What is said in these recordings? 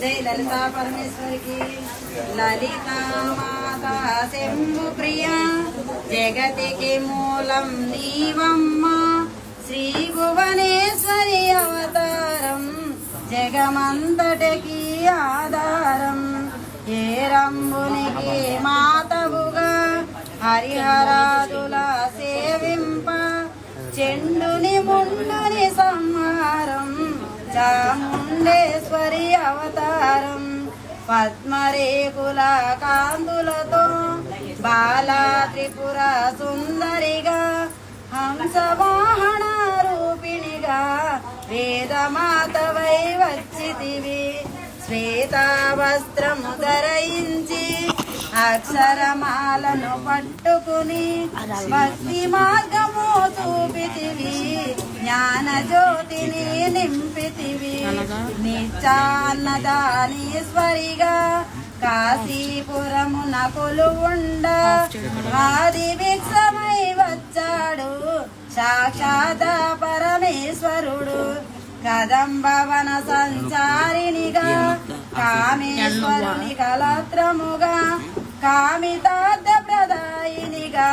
జై లలితా పరమేశ్వరికి లలితా మాతా శంభు ప్రియ జగతికి మూలం నీవమ్మ శ్రీ భువనేశ్వరి అవతారం జగమంతటికి ఆధారం ఏ రంబునికి మాత హరిహరాదుల సేవింప చెండుని ముండుని సంహారం చాముండేశ్వరి అవతారం. పద్మరేకుల కాంతులతో బాలా త్రిపుర సుందరిగా హంసవాహన రూపిణిగా వేదమాతవై వచ్చితివి. శ్వేతావస్త్రము ధరించి అక్షరమాలను పట్టుకుని భక్తి మార్గము చూపితివి జ్ఞాన జ్యోతిని నింపితివి. నిత్యాన్నదానీశ్వరిగా కాశీపురమున కొలువుండ ఆది భిక్షమై వచ్చాడు సాక్షాత పరమేశ్వరుడు. కదంబవన సంచారినిగా కామేశ్వరుని కలత్రముగా కామితార్థ ప్రదాయినిగా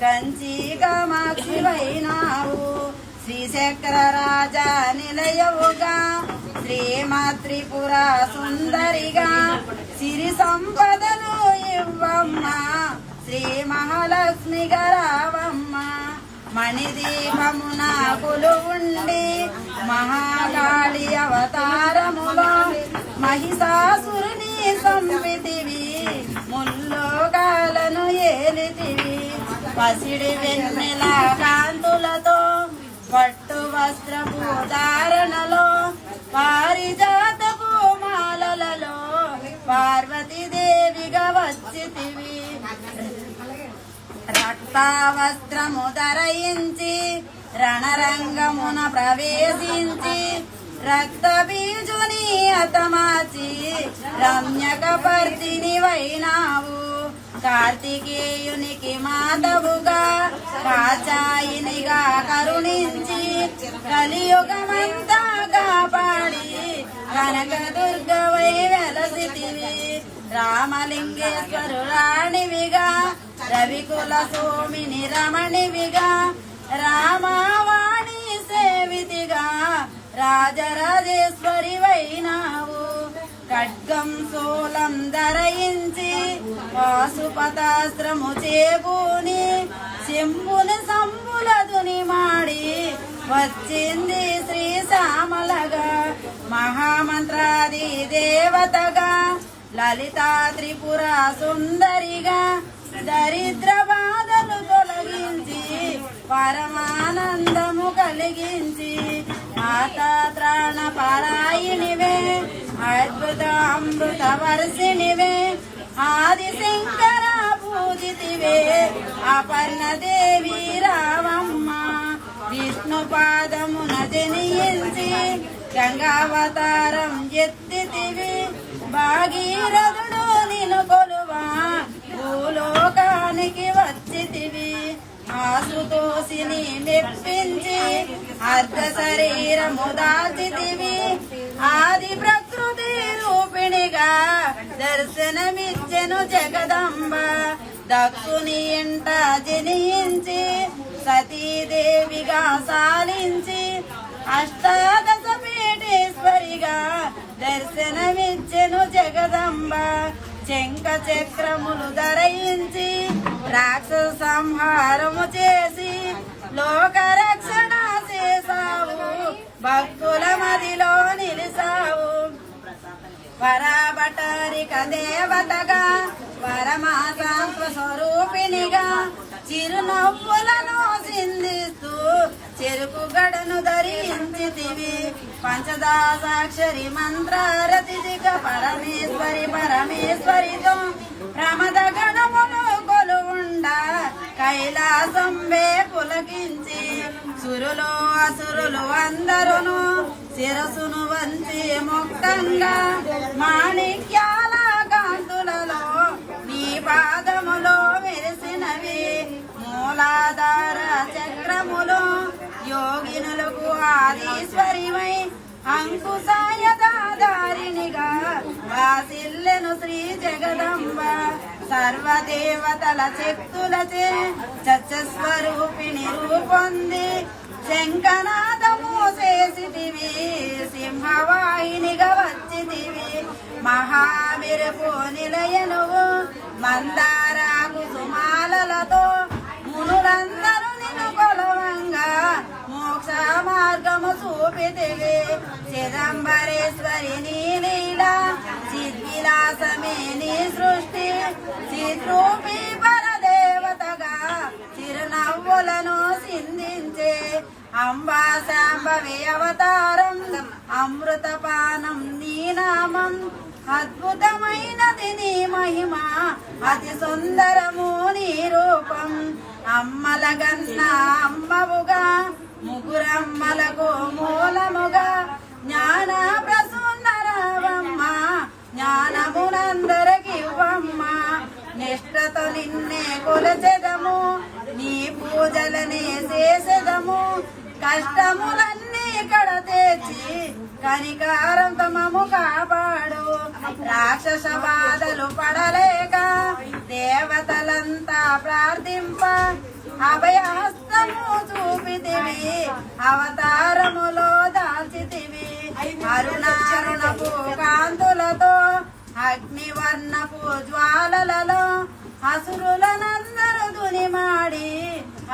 కంచి కామాక్షి వైనావు శ్రీశక్ర రాజా నిలయవుగా శ్రీమాత్రిపుర సుందరిగా సిరి సంపదలు ఇవ్వమ్మా. శ్రీ మహాలక్ష్మి గరావమ్మ. మణిదీపమున కొలువుండి మహాకాళి అవతారములో మహిషాసురుని సంపితివి ముల్లోకాలను పసిడి వెన్నెల కాంతులతో పట్టు వస్త్రపు ధారణలో పారిజాతపు మాలలలో పార్వతీదేవిగా వచ్చితివి. రక్తావస్త్రము ధరయించి రణరంగమున ప్రవేశించి రక్త బీజుని అతమాచి రమ్యక పర్తిని వైనావు కార్తికేయునికి మాతవుగా కాచాయినిగా కరుణించి కలియుగమంతా కాపాడి కనక దుర్గవై వెలసితివి రామలింగేశ్వరు రాణివిగా రవికుల సోమిని రమణివిగా రామావాణి సేవితిగా రాజరాజేశ్వరి వైనావు ఖడ్గం సోలం ధరయించి పాశుపతాస్త్రము చేకూని శంభుని సంబులదుని మాడి వచ్చింది శ్రీ శ్యామలగా మహామంత్రాది దేవతగా. లలితా త్రిపుర సుందరిగా దరిద్ర బాధలు తొలగించి పరమానందము కలిగించి మాతా త్రాణ అద్భుత అమృత వర్షిణివే ఆది శంకర పూజితివే అపర్ణ దేవి రావమ్మ విష్ణు పాదమున జనియించి గంగావతారం ఎత్తితివి భాగీరథుడు నిను కొలువా భూలోకానికి వచ్చి ఆసుతోషిని మెప్పించి అర్ధ శరీరము దాచితివి ఆది ప్రకృతి రూపిణిగా దర్శనమిచ్చెను జగదంబ. దక్షుని ఇంట జనించి సతీదేవిగా సాలించి అష్టాదశ పీఠేశ్వరిగా దర్శనమిచ్చెను జగదంబ. శంఖ చక్రములు ధరించి రాక్ష సంహారము చేసి లోక రక్షణ చేసావు భక్తుల మదిలో నిలిసావు పరాబటరిక దేవతగా పరమాశాంత స్వరూపిణిగా చిరునవ్వులను సిందిస్తూ చెరుకు గడను ధరించితివి. పంచదాసాక్షరి మంత్రారతిదిగ పరమేశ్వరి పరమేశ్వరితో ప్రమద కైలాసంబే పులకించి సురులు అసురులు అందరును శిరసును వంచి మొక్కంగా మాణిక్యాల కాంతులలో నీ పాదములో మెరిసినవి మూలాధార చక్రములు యోగినులకు ఆదీశ్వరిమై అంకుశాయదారినిగా వాసిల్లెను శ్రీ జగదంబ. సర్వదేవతల శక్తులచే చచ్చస్వరూపిణి రూపొంది. శంకనాథము చేసిటివి సింహవాహినిగా వచ్చితివి. మహావిరపు నిలయనువు మందార కుసుమాలతో మునులంద మార్గము చూపితివి చిదంబరేశ్వరి నీ లీలా చిద్విలాసమే నీ సృష్టి. చిద్రూపి పరదేవతగా చిరునవ్వులను సిందించే. అంబా శాంభవి అవతారం అమృతపానం నీ నామం. అద్భుతమైనది నీ మహిమ అతి సుందరము నీ రూపం. అమ్మలగన్న అమ్మవుగా ముగురమ్మలకు మూలముగా జ్ఞాన ప్రసన్నరావమ్మ. జ్ఞానమునందరికి ఇవ్వమ్మ. నిష్టతో నిన్నే కొలచెదము. నీ పూజలనే చేసెదము. కష్టములన్నీ ఇక్కడ తెచ్చి కనికారంతో మము కాపాడు. రాక్షస బాధలు పడలేక దేవతలంతా ప్రార్థింప. అభయహస్తము చూపితివి అవతారములో దాల్చితివి అరుణారుణపు కాంతులతో అగ్నివర్ణపు జ్వాలలలో అసురులనందరు దునిమాడి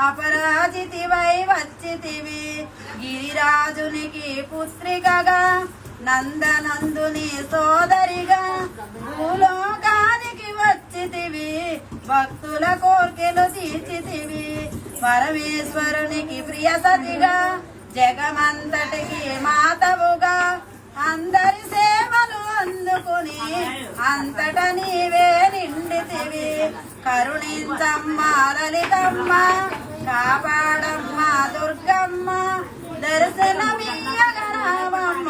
అపరాజితివై వచ్చితివి. గిరిరాజునికి పుత్రికగా నందనందుని సోదరిగా భూలోకానికి వచ్చితివి. భక్తుల కోర్కెలు తీర్చితివి. పరమేశ్వరునికి ప్రియ సతిగా జగమంతటికి మాతవుగా అందరి సేవలు అందుకుని అంతట నీవే నిండితివి. కరుణించమ్మ లలితమ్మ కాపాడమ్మ దుర్గమ్మ దర్శనమీయగరావమ్మ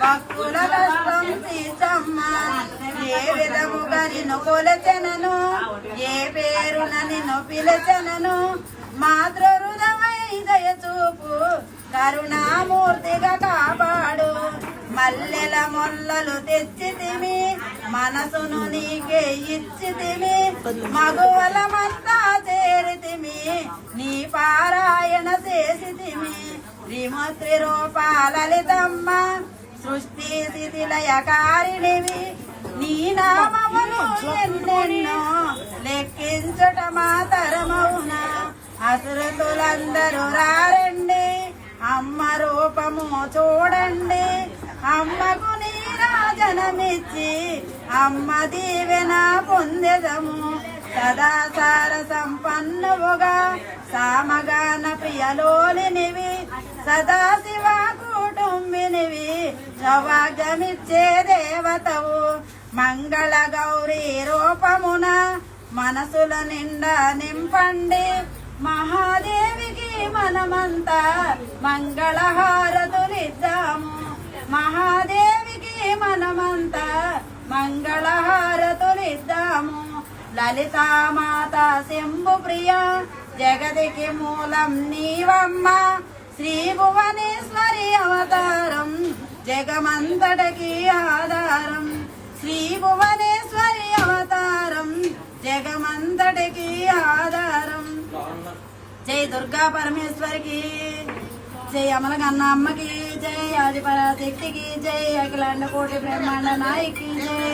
భక్తుల కష్టం తీసమ్మా ఏ విధముగా నిన్ను కొలచెనను? ఏ పేరున నిన్ను పిలచెనను? మాతృ హృదమై దయ చూపు కరుణామూర్తిగా కాపాడు. మల్లెల మొల్లలు తెచ్చితిమి మనసును నీకే ఇచ్చితిమి మగువలమంతా చేరితిమి నీ పారాయణ చేసితిమి. శ్రీమతి రూపాలలితమ్మ. సృష్టి స్థితిలయ నీ నామములు ఎన్నెన్నో లెక్కించుట మాతరమౌనా అసురతులందరూ రారండి. అమ్మ రూపము చూడండి. అమ్మకు నీరాజనమిచ్చి అమ్మ దీవెన పొందెదము. సదాచార సంపన్నువుగా సామగాన ప్రియలోలినివి సదాశివ సౌభాగ్యమిచ్చే దేవతవు మంగళ గౌరీ రూపమున మనసుల నిండా నింపండి. మహాదేవికి మనమంతా మంగళహారతులిద్దాము. మహాదేవికి మనమంతా మంగళహారతులిద్దాము. లలితామాత శంభు ప్రియ జగతికి మూలం నీవమ్మ. శ్రీ భువనేశ్వరి అవతారం జగమంతటకి ఆధారం. శ్రీ భువనేశ్వరి అవతారం జగమంతటకి ఆధారం. జై దుర్గా పరమేశ్వరికి జై అమలగన్న అమ్మకి జై ఆదిపరాశక్తికి జై అఖిలాండ కోటి బ్రహ్మాండ నాయకి జై.